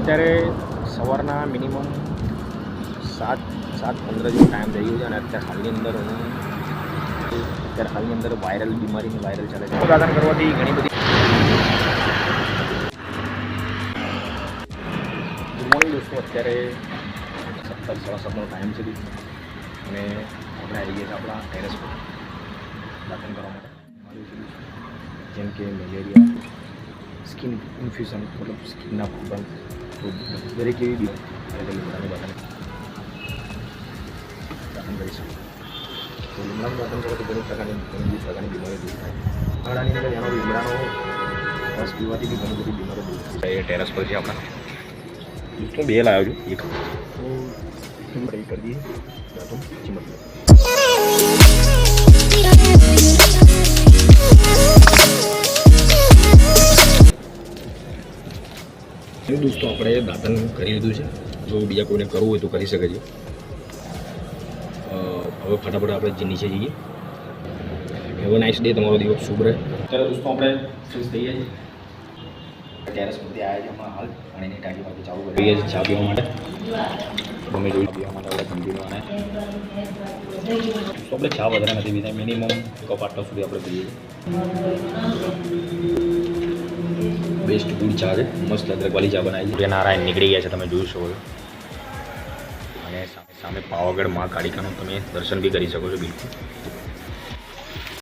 અત્યારે સવારના મિનિમમ સાત સાત પંદર જેવો ટાઈમ થઈ ગયો છે અને અત્યારે હાલની અંદર હું અત્યારે હાલની અંદર વાયરલ બીમારીની વાયરલ ચાલે છે. ઉત્પાદન કરવાથી ઘણી બધી ગુડ દોસ્તો, અત્યારે સત્તર, સાડા સત્તરનો ટાઈમ છે અને આપણે આવી ગયા છે આપણા ટેરેસ પર દાતન કરવા માટે. જેમ કે મેલેરિયા સ્કિન ઇન્ફ્યુઝન મતલબ સ્કિનના પ્રોબ્લેમ દરેક એવી બીમારી તો લીમડાનું દાતન કરો તો ઘણી પ્રકારની ઘણી બધી પ્રકારની બીમારી દૂર થાય. ઉનાળાની અંદર એનો લીમડાનો રસ પીવાથી બી ઘણી બધી બીમારીઓ દૂર થાય. એ ટેરેસ પર છે આપણા. હું બે લાવ્યો છું. એક. તો ટ્રાય કરી દઈએ. દાંતણ દોસ્તો આપણે દાંતન કરી લીધું છે. જો બીજા કોઈને કરવું હોય તો કરી શકે છે. અ, હવે ફટાફટ આપણે જે નીચે જઈએ. હેવ નાઇસ ડે તમારો દિવસ શુભ રહે. અત્યારે દોસ્તો આપણે ફ્રેશ થઈ ગયા છીએ. ટેરેસ પરથી આવ્યા છે હમણાં હાલ. પાણીની ટાંકી પરથી ચાલુ કરી. રહ્યા છે ચા પીવા માટે. તમે જોઈ પીવા માટે આપણે કન્ટિન્યુ આને તો આપણે ચા વધારે નથી પીતા. મિનિમમ કપ આટલા સુધી આપણે પીએ છીએ. બેસ્ટ ગુડ ચા છે. મસ્ત અદરકવાળી ચા બનાવી છે. નારાયણ નીકળી ગયા છે, તમે જોઈ શકો છો. અને સામે સામે પાવાગઢ મા કાળિકાનું તમે દર્શન બી કરી શકો છો, બિલકુલ.